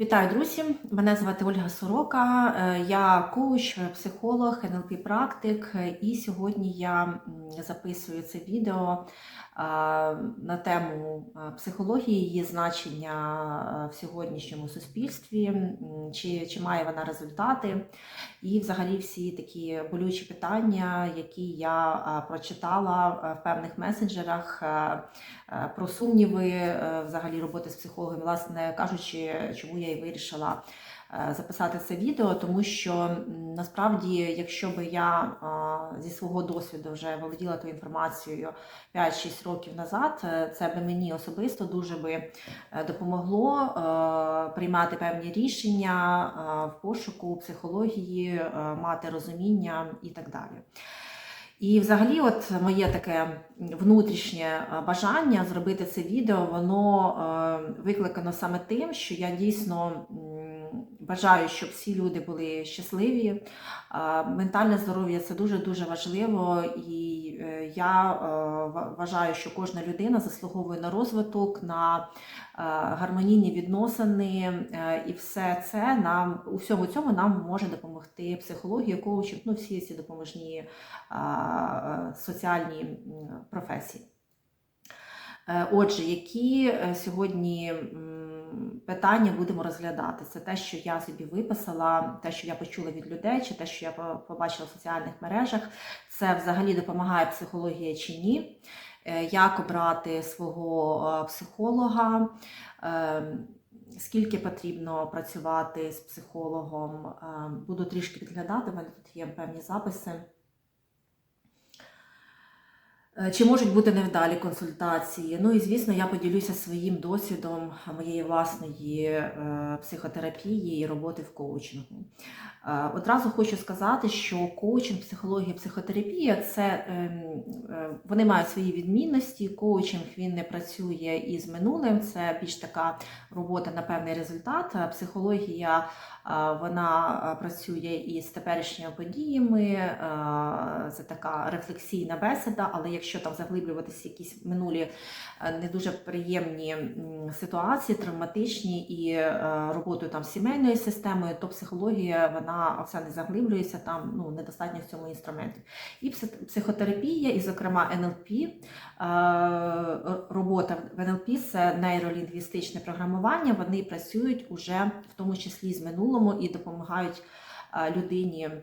Вітаю, друзі! Мене звати Ольга Сорока, е, я коуч, психолог, НЛП практик, і сьогодні я записую це відео е, на тему е, психології, її значення в сьогоднішньому суспільстві, чи, чи має вона результати, і взагалі всі такі болючі питання, які я прочитала в певних месенджерах. Про сумніви взагалі роботи з психологом, власне кажучи, чому я і вирішила е, записати це відео, тому що насправді, якщо би я зі свого досвіду вже володіла тою інформацією 5-6 років назад, е, це би мені особисто дуже би е, допомогло приймати певні рішення в пошуку психології, мати розуміння і так далі. І взагалі, от моє таке внутрішнє е, бажання зробити це відео, воно е, викликано саме тим, що я дійсно бажаю, щоб всі люди були щасливі. Е, Ментальне здоров'я це дуже дуже важливо, і е, я е, вважаю, що кожна людина заслуговує на розвиток, на гармонійні відносини, і все це нам у всьому цьому нам може допомогти психологія, коучинг, ну всі ці допоможні соціальні професії. Отже, які сьогодні питання будемо розглядати? Це те, що я собі виписала, те, що я почула від людей, чи те, що я побачила в соціальних мережах. Це взагалі допомагає психологія чи ні? Е, Як обрати свого е, психолога? Е, Скільки потрібно працювати з психологом? Буду трішки підглядати, в мене тут є певні записи. Е, Чи можуть бути невдалі консультації? Ну і звісно, я поділюся своїм досвідом моєї власної е, психотерапії і роботи в коучингу. Е, Одразу хочу сказати, що коучинг, психологія, психотерапія це ем, е, вони мають свої відмінності. Коучинг він не працює із минулим, це більш така робота на певний результат. Психологія е, вона е, працює із теперішніми подіями, це така рефлексійна бесіда, але якщо там заглиблюватися якісь минулі не дуже приємні ситуації, травматичні і роботою там сімейною системою, то психологія вона все не заглиблюється, там ну, недостатньо в цьому інструментів. І психотерапія, і, зокрема, НЛП, е, робота в НЛП це нейролінгвістичне програмування. Вони працюють уже в тому числі з минулому і допомагають е, людині е,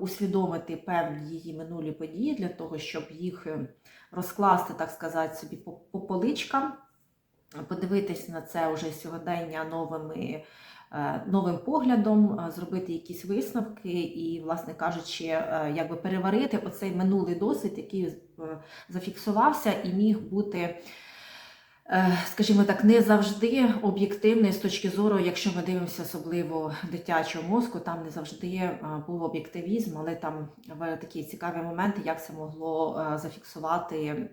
усвідомити певні її минулі події для того, щоб їх розкласти, так сказати, собі по, по поличкам, подивитись на це вже сьогодення новими. Е, Новим поглядом е, зробити якісь висновки і, власне кажучи, е, якби переварити оцей минулий досвід, який зафіксувався і міг бути, скажімо так, не завжди об'єктивний з точки зору, якщо ми дивимося особливо дитячого мозку, там не завжди був об'єктивізм, але там такі цікаві моменти, як це могло зафіксувати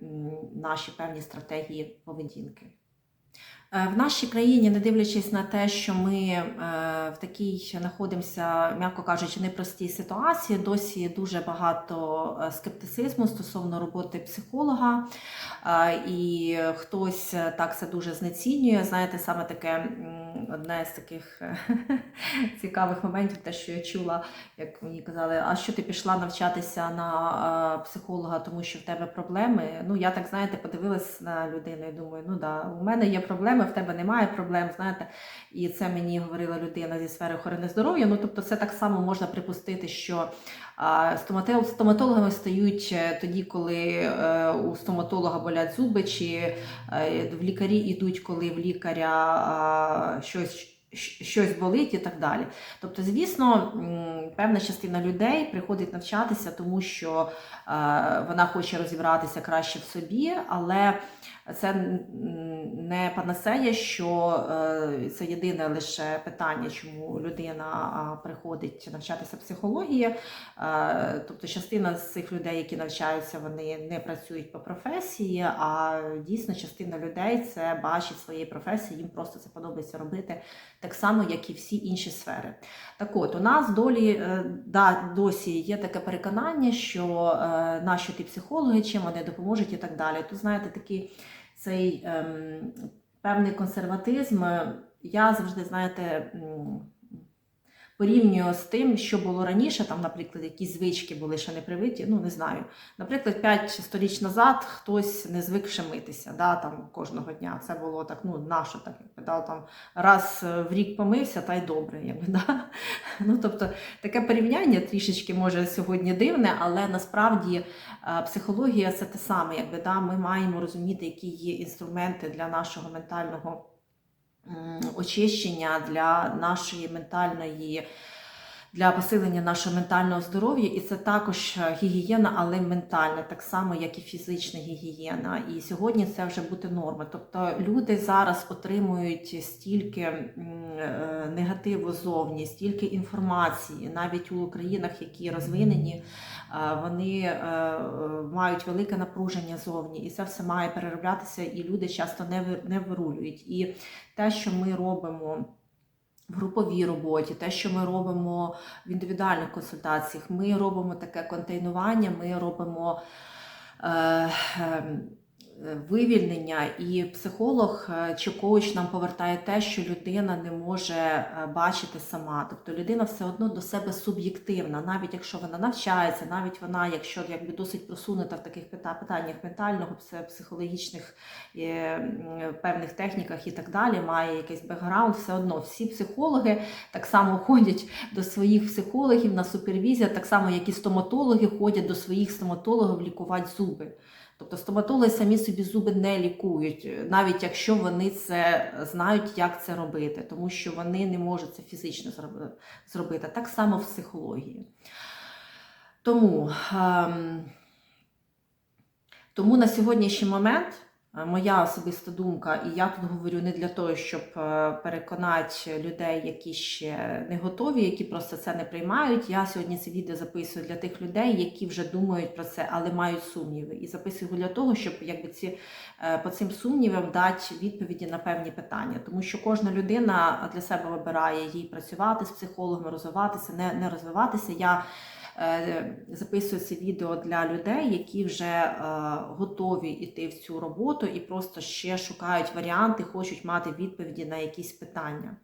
наші певні стратегії поведінки. Е, В нашій країні, не дивлячись на те, що ми е, в такій знаходимося, м'яко кажучи, непростій ситуації, досі дуже багато е, скептицизму стосовно роботи психолога, і хтось так це дуже знецінює. Знаєте, саме таке одне з таких цікавих моментів, те, що я чула, як мені казали, а що ти пішла навчатися на психолога, тому що в тебе проблеми. Ну, я так знаєте, подивилась на людину і думаю, ну да, у мене є проблеми, в тебе немає проблем, знаєте. І це мені говорила людина зі сфери охорони здоров'я. Ну, тобто, це так само можна припустити, що стоматологами стають е, тоді, коли е, у стоматолога болять зуби, чи е, в лікарі йдуть, коли в лікаря щось. Щось болить і так далі. Тобто, звісно, певна частина людей приходить навчатися, тому що вона хоче розібратися краще в собі, але це не панацея, що е, це єдине лише питання, чому людина приходить навчатися психології. Е, Тобто частина з цих людей, які навчаються, вони не працюють по професії, а дійсно частина людей це бачить своєї професії, їм просто це подобається робити так само, як і всі інші сфери. Так от, у нас долі е, да, досі є таке переконання, що наші ті психологи, чим вони допоможуть і так далі. Тут, знаєте, такий цей ем, певний консерватизм. я завжди, знаєте, порівнюю з тим, що було раніше, там, наприклад, якісь звички були ще не привиті, ну не знаю. Наприклад, 5 сторіч назад хтось не звик ще митися, да, там, кожного дня. Це було так, ну, наше, так, якби, да, там, раз е, в рік помився, та й добре. Якби, да. Ну, тобто, таке порівняння трішечки може сьогодні дивне, але насправді е, психологія це те саме. Якби, да, ми маємо розуміти, які є інструменти для нашого ментального очищення, для нашої ментальної. Для посилення нашого ментального здоров'я, і це також е, гігієна, але ментальна, так само, як і фізична гігієна. І сьогодні це вже буде норма. Тобто люди зараз отримують стільки е, негативу зовні, стільки інформації, навіть у країнах, які розвинені, е, вони мають велике напруження зовні, і це все має перероблятися, і люди часто не вирулюють. І те, що ми робимо. В груповій роботі, те, що ми робимо в індивідуальних консультаціях, ми робимо таке контейнування, ми робимо е, е, вивільнення, і психолог е, чи коуч нам повертає те, що людина не може е, бачити сама. Тобто людина все одно до себе суб'єктивна, навіть якщо вона навчається, навіть вона, якщо якби досить просунута в таких питаннях ментального, психологічних е, певних техніках і так далі, має якийсь бекграунд, все одно всі психологи так само ходять до своїх психологів на супервізія, так само, як і стоматологи ходять до своїх стоматологів лікувати зуби. Тобто стоматологи самі собі зуби не лікують, навіть якщо вони це знають, як це робити, тому що вони не можуть це фізично зробити. Так само в психології. Тому, ем, тому на сьогоднішній момент е, моя особиста думка, і я тут говорю не для того, щоб е, переконати людей, які ще не готові, які просто це не приймають. Я сьогодні це відео записую для тих людей, які вже думають про це, але мають сумніви. І записую для того, щоб якби ці е, по цим сумнівам дати відповіді на певні питання. Тому що кожна людина для себе вибирає їй працювати з психологом, розвиватися, не, не розвиватися. Я е, записую це відео для людей, які вже е, готові йти в цю роботу і просто ще шукають варіанти, хочуть мати відповіді на якісь питання.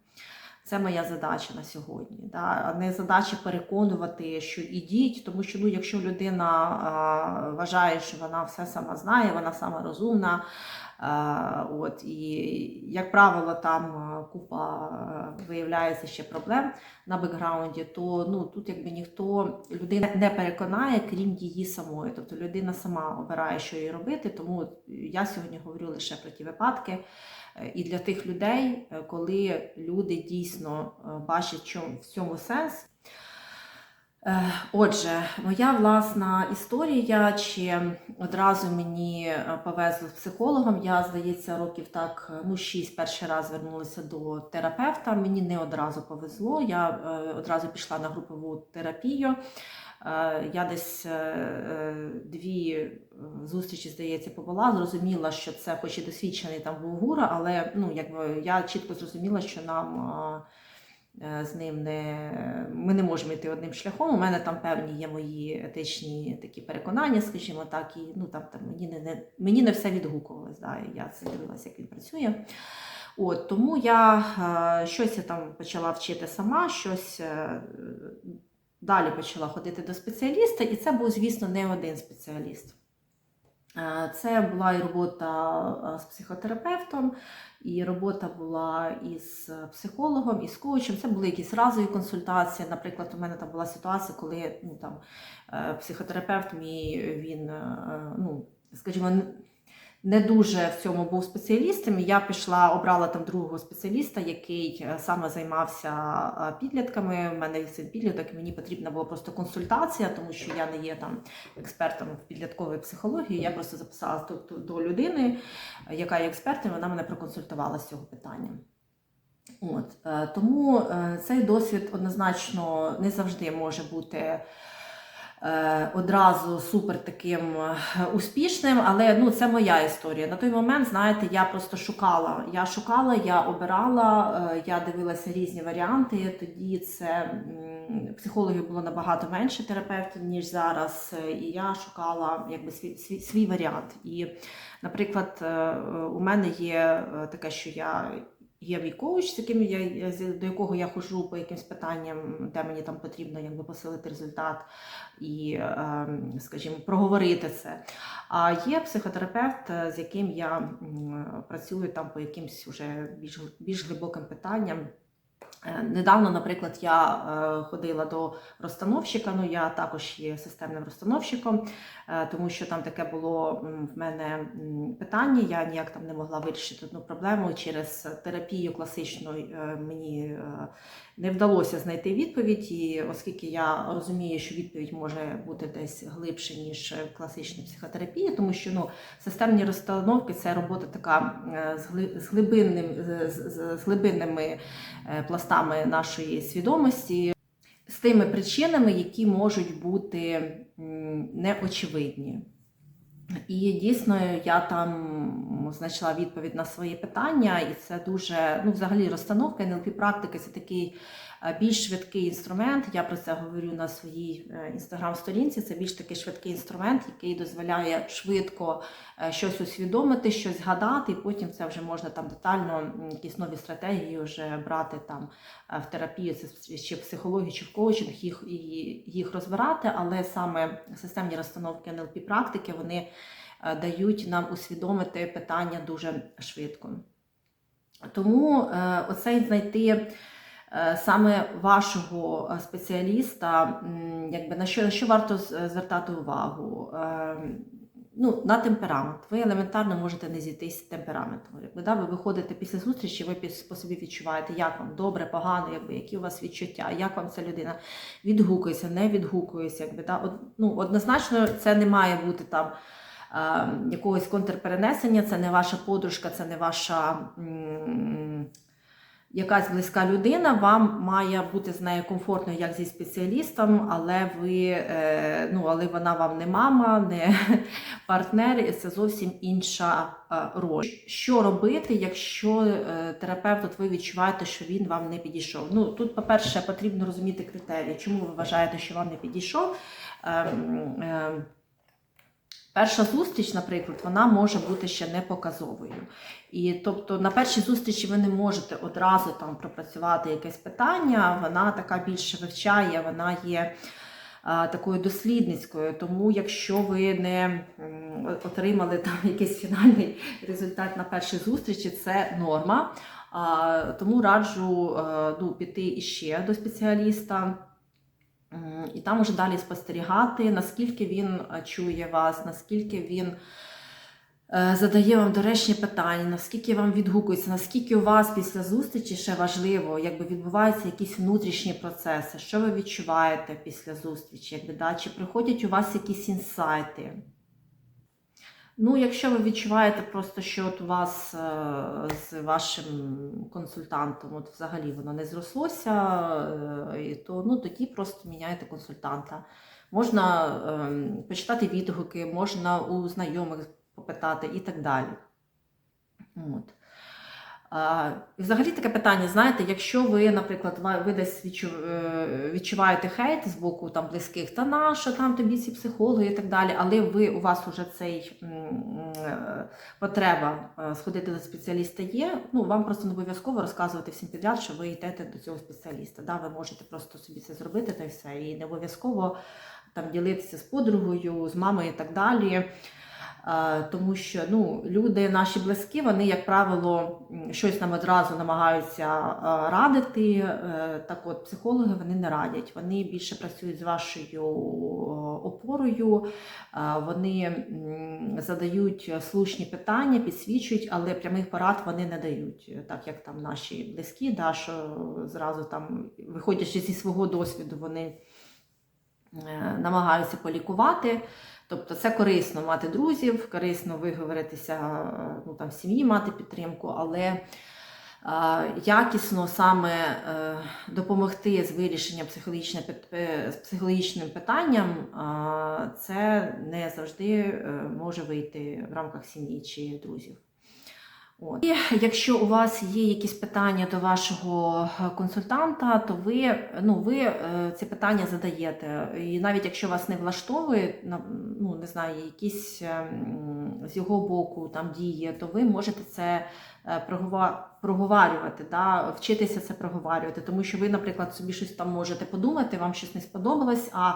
Це моя задача на сьогодні. Да? Не задача переконувати, що ідіть, тому що ну, якщо людина а, вважає, що вона все сама знає, вона сама розумна. а, От, і, як правило, там купа виявляється ще проблем на бекграунді, то ну, тут якби ніхто людина не переконає, крім її самої. Тобто людина сама обирає, що їй робити. Тому я сьогодні говорю лише про ті випадки. Е, І для тих людей, е, коли люди дійсно е, бачать що в цьому сенс. Е, Отже, моя власна історія, чи одразу мені е, повезли з психологом. Я, здається, років так, е, ну, шість перший раз звернулася до терапевта. Мені не одразу повезло. Я одразу пішла на групову терапію. Я десь дві зустрічі, здається, побула, зрозуміла, що це хоч і досвідчений там був гура, але ну, якби, я чітко зрозуміла, що нам з ним не, ми не можемо йти одним шляхом. У мене там певні є мої етичні такі переконання, скажімо так, і ну, там, там, мені, не, не, мені не все відгукувалось. Да, я це дивилася, як він працює. От, тому я е, щось я там почала вчити сама, щось е, далі почала ходити до спеціаліста, і це був, звісно, не один спеціаліст. Е, Це була і робота е, з психотерапевтом, і робота була із психологом, і з коучем. Це були якісь разові консультації. Наприклад, у мене там була ситуація, коли ну, там, е, психотерапевт мій, він, ну, скажімо, не дуже в цьому був спеціалістом. Я пішла, обрала там другого спеціаліста, який е, саме займався е, підлітками. У мене син підліток, і мені потрібна була просто консультація, тому що я не є там експертом в підлітковій психології. Я просто записалася до, до людини, яка є експертом, вона мене проконсультувала з цього питання. От, е, тому цей досвід однозначно не завжди може бути одразу супер таким е, успішним, але ну, це моя історія. На той момент, знаєте, я просто шукала. Я шукала, я обирала, е, я дивилася різні варіанти. Тоді це психологів було набагато менше терапевтів, ніж зараз. е, І я шукала якби свій, свій, свій варіант. І, наприклад, е, у мене є е, таке, що я є мій коуч, з яким я до якого я ходжу по якимсь питанням, де мені там потрібно якби посилити результат і, е, скажімо, проговорити це. А є психотерапевт, е, з яким я працюю там по якимсь уже більш, більш глибоким питанням. Е, Недавно, наприклад, я е, ходила до розстановщика. Ну я також є системним розстановщиком, е, тому що там таке було в мене питання. Я ніяк там не могла вирішити одну проблему через терапію класичну. Мені не вдалося знайти відповідь, і оскільки я розумію, що відповідь може бути десь глибше ніж в класичній психотерапії, тому що ну системні розстановки це робота така з глибинним з, глибинними е, пластами нашої свідомості, з тими причинами, які можуть бути неочевидні. І дійсно я там знайшла відповідь на свої питання, і це дуже ну, взагалі розстановка НЛП практики це такий е, більш швидкий інструмент. Я про це говорю на своїй інстаграм-сторінці. Це більш такий швидкий інструмент, який дозволяє швидко е, щось усвідомити, щось згадати, і потім це вже можна там детально якісь нові стратегії вже брати там е, в терапію, це чи психологію, чи в коучинг, їх їх розбирати. Але саме системні розстановки НЛП практики вони е, дають нам усвідомити питання дуже швидко. Тому е, оцей знайти е, саме вашого е, спеціаліста, якби на що, на що варто звертати увагу. Е, Ну, на темперамент. Ви елементарно можете не зійтись з темпераментом. Якби, да, ви виходите після зустрічі, ви по собі відчуваєте, як вам добре, погано, якби, які у вас відчуття, як вам ця людина відгукується, не відгукується. Якби, да. Од, ну, однозначно, це не має бути там е, якогось контрперенесення, це не ваша подружка, це не ваша якась близька людина. Вам має бути з нею комфортно як зі спеціалістом, але ви, е, ну, але вона вам не мама, не партнер, і це зовсім інша е, роль. Що робити, якщо е, терапевт, от ви відчуваєте, що він вам не підійшов? Ну тут, по-перше, потрібно розуміти критерії, чому ви вважаєте, що вам не підійшов. Ем, ем, Перша зустріч, наприклад, вона може бути ще не показовою. І тобто на першій зустрічі ви не можете одразу там пропрацювати якесь питання, вона така більше вивчає, вона є такою дослідницькою. Тому якщо ви не отримали там якийсь фінальний результат на першій зустрічі, це норма. Тому раджу е, ну, піти іще до спеціаліста. І там уже далі спостерігати, наскільки він е, чує вас, наскільки він е, задає вам доречні питання, наскільки вам відгукується, наскільки у вас після зустрічі ще важливо, якби відбуваються якісь внутрішні процеси, що ви відчуваєте після зустрічі, якби, да? чи приходять у вас якісь інсайти. Ну, якщо ви відчуваєте просто, що от у вас е, з вашим консультантом от взагалі воно не зрослося, е, то ну, тоді просто міняєте консультанта. Можна ем, почитати відгуки, можна у знайомих попитати і так далі. От. І взагалі таке питання, знаєте, якщо ви, наприклад, ви десь е, відчуваєте хейт з боку там близьких, та на що там тобі ці психологи і так далі, але ви у вас уже цей е, потреба е, сходити до спеціаліста є, ну вам просто не обов'язково розказувати всім підряд, що ви йдете до цього спеціаліста. Да? Ви можете просто собі це зробити та все. І не обов'язково там ділитися з подругою, з мамою і так далі. Тому що ну, люди наші близькі, вони, як правило, щось нам одразу намагаються радити. Е, Так от, психологи вони не радять. Вони більше працюють з вашою опорою, вони задають слушні питання, підсвічують, але прямих порад вони не дають. Так як там наші близькі, да, що зразу там, виходячи зі свого досвіду, вони е, намагаються полікувати. Тобто це корисно мати друзів, корисно виговоритися ну, там, в сім'ї, мати підтримку, але е, якісно саме е, допомогти з вирішенням психологічним питанням, це не завжди може вийти в рамках сім'ї чи друзів. От. І якщо у вас є якісь питання до вашого е, консультанта, то ви, ну, ви е, ці питання задаєте. І навіть якщо вас не влаштовує, на- ну, не знаю, якісь ем, з його боку там дії, то ви можете це е, прогова- проговарювати, да, вчитися це проговарювати, тому що ви, наприклад, собі щось там можете подумати, вам щось не сподобалось, а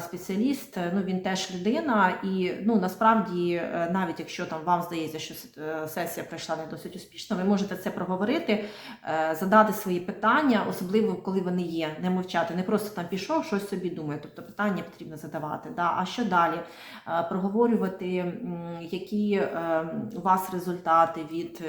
спеціаліст, ну він теж людина, і ну насправді, е, навіть якщо там вам здається, що е, сесія пройшла не досить успішно, ви можете це проговорити, е, задати свої питання, особливо коли вони є, не мовчати, не просто там пішов, щось собі думає. Тобто питання потрібно задавати. Да? А що далі? Проговорювати, які у вас результати від.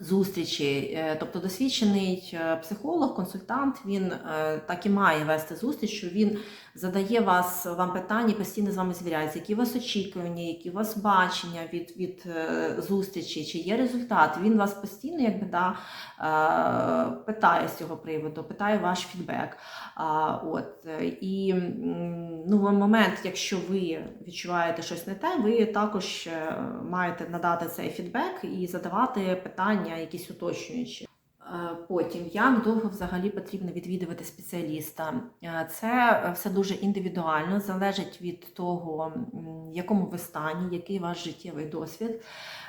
Зустрічі, Е, тобто досвідчений е, психолог, консультант, він е, так і має вести зустріч, що він задає вас вам питання, постійно з вами звіряється, які у вас очікування, які у вас бачення від, від е, зустрічі, чи є результат. Він вас постійно якби, да, е, питає з цього приводу, питає ваш фідбек. От, е, і ну, в момент, якщо ви відчуваєте щось не те, ви також маєте надати цей фідбек і задавати питання, якісь уточнюючі. Е, Потім, як довго взагалі потрібно відвідувати спеціаліста? Е, Це все дуже індивідуально, залежить від того, в якому ви стані, який ваш життєвий досвід.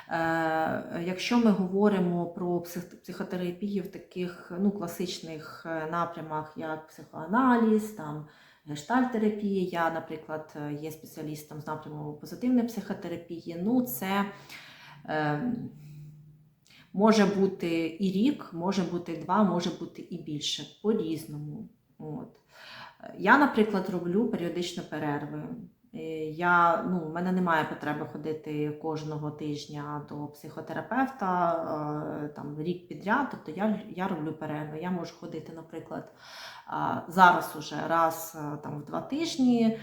Е, Якщо ми говоримо про психотерапію в таких ну, класичних напрямах, як психоаналіз, там, гештальтерапія, я, наприклад, є спеціалістом з напряму позитивної психотерапії, ну це. Може бути і рік, може бути два, може бути і більше, по-різному. От. Я, наприклад, роблю періодично перерви. Е, Я, ну, в мене немає потреби ходити кожного тижня до психотерапевта е, там, рік підряд. Тобто я, я роблю перерви. Я можу ходити, наприклад, зараз уже раз е, там, в два тижні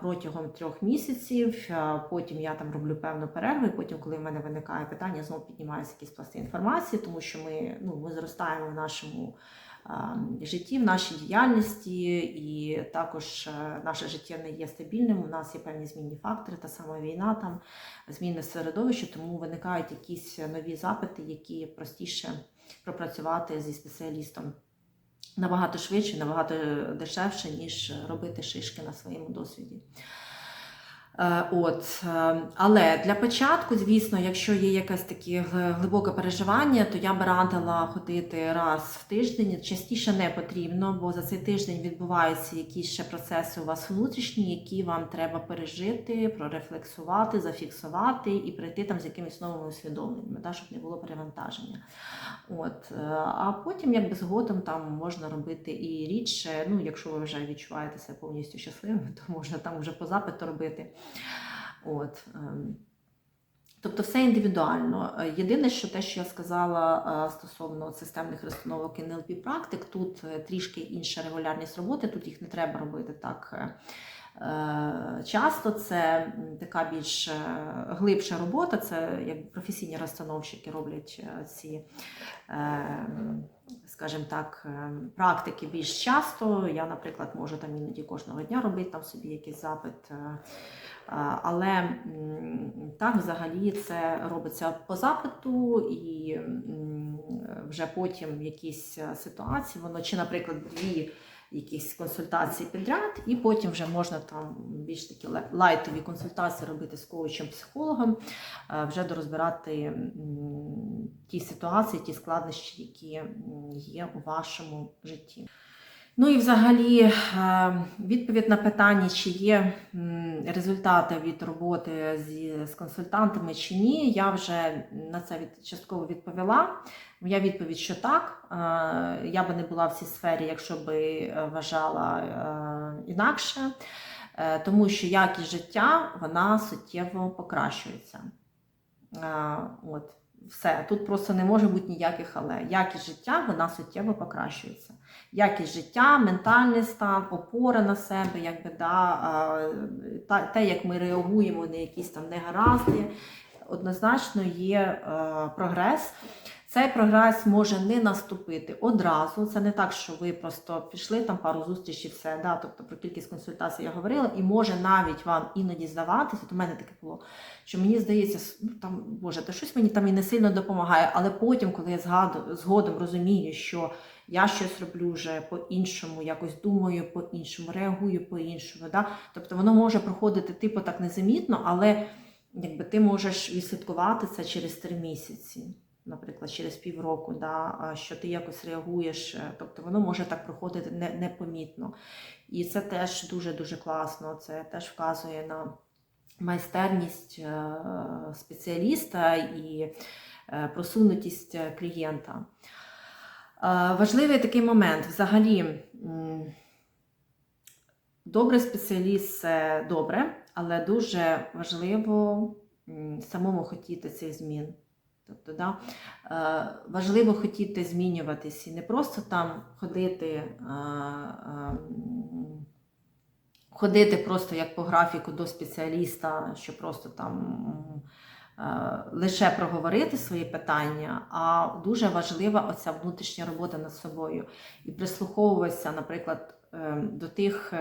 протягом трьох місяців. Потім я там роблю певну перерву, і потім, коли в мене виникає питання, знову піднімаються якісь пласти інформації, тому що ми, ну, ми зростаємо в нашому житті, в нашій діяльності, і також е, наше життя не є стабільним. У нас є певні змінні фактори, та сама війна, там зміни середовища, тому виникають якісь нові запити, які простіше пропрацювати зі спеціалістом. Набагато швидше, набагато дешевше, ніж робити шишки на своєму досвіді. Е, От, е, але для початку, звісно, якщо є якесь таке глибоке переживання, то я б радила ходити раз в тиждень. Частіше не потрібно, бо за цей тиждень відбуваються якісь ще процеси у вас внутрішні, які вам треба пережити, прорефлексувати, зафіксувати і прийти там з якимись новими усвідомленнями, да, щоб не було перевантаження. От, е, а потім, якби згодом, там можна робити і рідше. Ну, якщо ви вже відчуваєте себе повністю щасливими, то можна там вже по запиту робити. От. ем. Тобто все індивідуально. Е, Єдине, що те, що я сказала е, стосовно системних розстановок і НЛП практик, тут е, трішки інша регулярність роботи, тут їх не треба робити так. Часто це така більш глибша робота, це як професійні розстановщики роблять ці, е, скажімо так, практики більш часто. Я, наприклад, можу там іноді кожного дня робити там собі якийсь запит. Але так, взагалі, це робиться по запиту, і вже потім якісь е, ситуації, воно чи, наприклад, дві якісь консультації підряд, і потім вже можна там більш такі лай- лайтові консультації робити з коучем психологом, е, вже дорозбирати ті ситуації, ті складнощі, які є у вашому житті. Ну і взагалі е, відповідь на питання, чи є результати від роботи з консультантами чи ні, я вже на це частково відповіла. Моя відповідь, що так. Е, Я би не була в цій сфері, якщо би е, вважала інакше, тому що якість життя вона суттєво покращується. От, все, тут просто не може бути ніяких але. Якість життя вона суттєво покращується. Якість життя, ментальний стан, опора на себе, якби, да, те, як ми реагуємо на якісь там негаразди, однозначно є е, прогрес. Цей прогрес може не наступити одразу. Це не так, що ви просто пішли там пару зустрічей, все. Да? Тобто про кількість консультацій я говорила, і може навіть вам іноді здаватися, от у мене таке було, що мені здається, ну там, Боже, то щось мені там і не сильно допомагає. Але потім, коли я згаду, згодом розумію, що я щось роблю вже по-іншому, якось думаю по-іншому, реагую по-іншому. Да? Тобто воно може проходити типу так незамітно, але якби ти можеш відслідкувати це через три місяці, наприклад, через півроку, да, що ти якось реагуєш. е, Тобто воно може так проходити непомітно. І це теж дуже-дуже класно. Це теж вказує на майстерність е, спеціаліста і е, просунутість клієнта. Важливий такий момент. Взагалі, добрий спеціаліст це добре, але дуже важливо самому хотіти цих змін. Тобто, да, е, важливо хотіти змінюватись і не просто там ходити, е, е, м, ходити просто як по графіку до спеціаліста, що просто там е, лише проговорити свої питання, а дуже важлива оця внутрішня робота над собою і прислуховуватися, наприклад, е, до тих.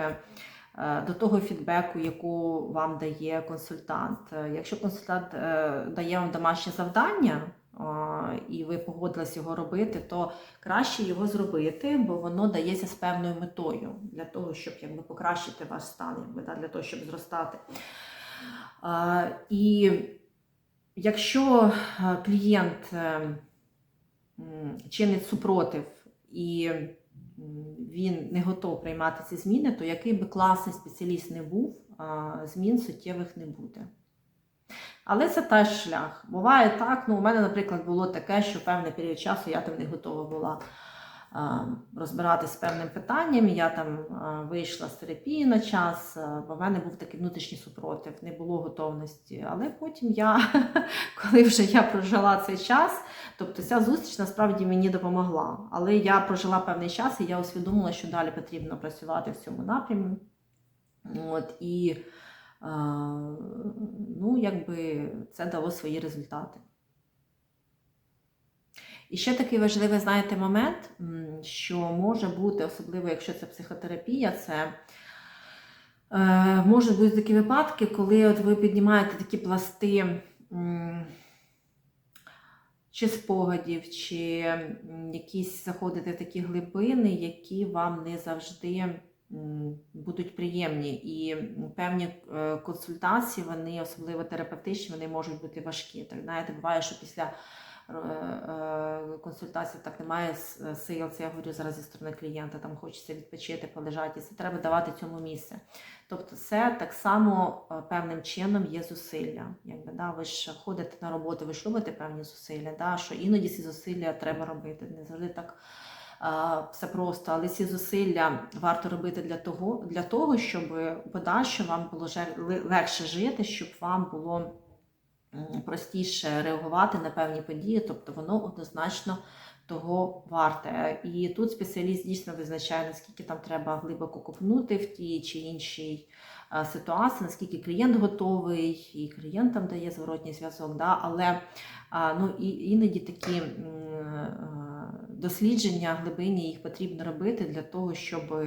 Е, До того фідбеку, яку вам дає консультант. Е, Якщо консультант е, дає вам домашнє завдання, і ви погодились його робити, то краще його зробити, бо воно дається з певною метою для того, щоб якби, покращити ваш стан, якби, для того, щоб зростати. І якщо клієнт е, чинить супротив і він не готов приймати ці зміни, то який би класний спеціаліст не був, змін суттєвих не буде. Але це теж шлях. Буває так, ну у мене, наприклад, було таке, що певний період часу я там не готова була розбиратись з певним питанням. Я там вийшла з терапії на час, бо в мене був такий внутрішній супротив, не було готовності. Але потім я, коли вже я прожила цей час, тобто ця зустріч насправді мені допомогла. Але я прожила певний час і я усвідомила, що далі потрібно працювати в цьому напрямі. От, і ну, якби це дало свої результати. І ще такий важливий, знаєте, момент, що може бути, особливо якщо це психотерапія, це е, можуть бути такі випадки, коли от ви піднімаєте такі пласти чи спогадів, чи якісь заходите в такі глибини, які вам не завжди будуть приємні. І певні е, консультації, вони, особливо терапевтичні, вони можуть бути важкі. Так, знаєте, буває, що після е, е, так немає сил, це я говорю зараз зі сторони клієнта, там хочеться відпочити, полежати, це треба давати цьому місце. Тобто це так само е, певним чином є зусилля. Якби, да, ви ж ходите на роботу, ви ж робите певні зусилля, да, що іноді ці зусилля треба робити. Не завжди так все просто, але ці зусилля варто робити для того, для того щоб в подальшому вам було легше жити, щоб вам було простіше реагувати на певні події, тобто воно однозначно того варте. І тут спеціаліст дійсно визначає, наскільки там треба глибоко копнути в тій чи іншій е, ситуації, наскільки клієнт готовий, і клієнт там дає зворотній зв'язок. Да? Але ну, іноді такі е, дослідження глибинні їх потрібно робити для того, щоб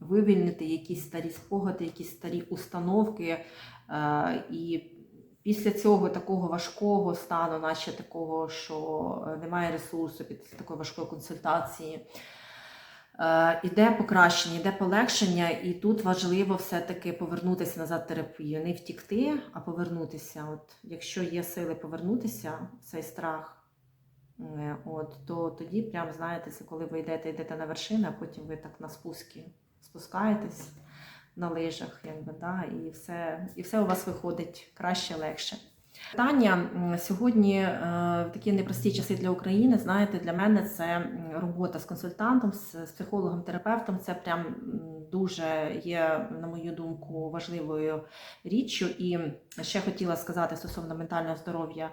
вивільнити якісь старі спогади, якісь старі установки. е, І після цього такого важкого стану, наче такого, що е, немає ресурсу після такої важкої консультації. е, Іде покращення, іде полегшення, і тут важливо все-таки повернутися назад терапію. Не втікти, а повернутися. От, якщо є сили повернутися, цей страх, е, от, то тоді, прям знаєте, це коли ви йдете, йдете на вершину, а потім ви так на спуски спускаєтесь на лижах, якби, да, і, все, і все у вас виходить краще, легше. Питання сьогодні е, в такі непрості часи для України. Знаєте, для мене це робота з консультантом, з, з психологом, терапевтом. Це прям дуже є, на мою думку, важливою річчю. І ще хотіла сказати стосовно ментального здоров'я.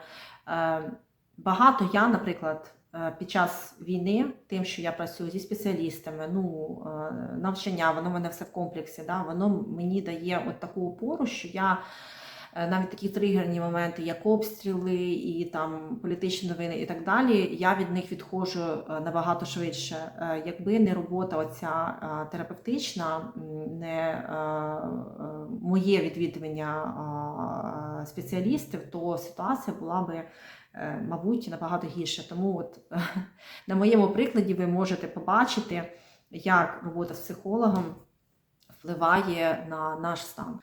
Багато я, наприклад, е, під час війни, тим, що я працюю зі спеціалістами, ну е, навчання, воно в мене все в комплексі. Да, воно мені дає от таку опору, що я е, навіть такі тригерні моменти, як обстріли і там політичні новини і так далі, я від них відходжу набагато швидше. Якби не робота оця терапевтична, не моє відвідування спеціалістів, то ситуація була би мабуть, набагато гірше. Тому от на моєму прикладі ви можете побачити, як робота з психологом впливає на наш стан.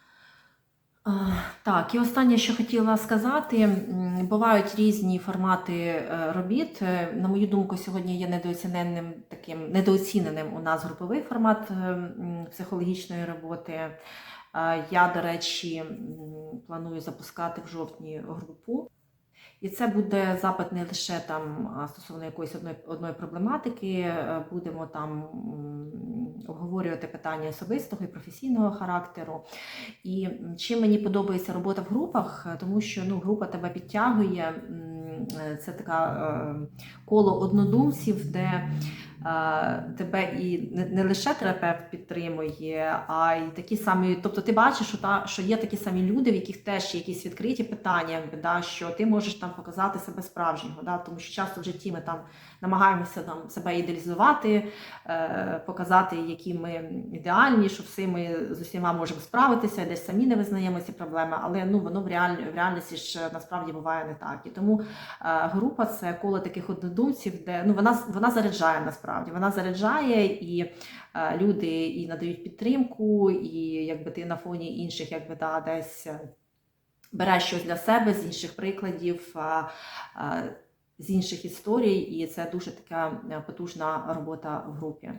Так, і останнє, що хотіла сказати, бувають різні формати е, робіт. Е, На мою думку, сьогодні є недооціненим таким недооціненим у нас груповий формат е, психологічної роботи. Е, Я, до речі, планую запускати в жовтні групу. І це буде запит не лише там стосовно якоїсь одної, одної проблематики. е, Будемо там обговорювати питання особистого і професійного характеру. І чим мені подобається робота в групах, е, тому що ну, група тебе підтягує. е, Це така е, коло однодумців, де тебе і не, лише терапевт підтримує, а й такі самі. Тобто ти бачиш, що, та, що є такі самі люди, в яких теж є якісь відкриті питання, да, що ти можеш там показати себе справжнього. Да, тому що часто в житті ми там намагаємося там себе ідеалізувати, е, показати, які ми ідеальні, що всі ми з усіма можемо справитися, десь самі не визнаємо ці проблеми, але ну воно в, реаль... в реальності ж насправді буває не так. І тому е, група це коло таких однодумців, де ну вона вона заряджає насправді. Вона заряджає і е, люди і надають підтримку, і якби ти на фоні інших, якби да, десь. е, Береш щось для себе з інших прикладів, з інших історій, і це дуже така е, потужна робота в групі.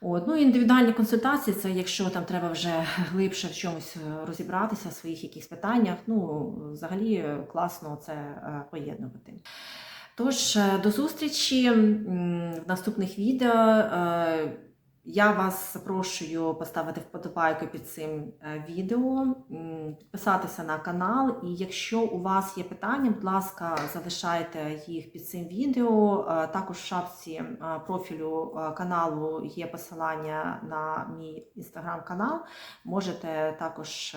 От, ну, індивідуальні консультації це якщо там треба вже глибше в чомусь розібратися, в своїх якихось питаннях. Ну, взагалі класно це поєднувати. Тож, е, до зустрічі в наступних відео. Я вас запрошую поставити вподобайку під цим е, відео, підписатися на канал. І якщо у вас є питання, будь ласка, залишайте їх під цим відео. Е, Також в шапці е, профілю каналу є посилання на мій інстаграм-канал. Можете також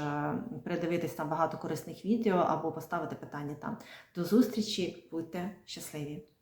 передивитись там багато корисних відео або поставити питання там. До зустрічі, будьте щасливі!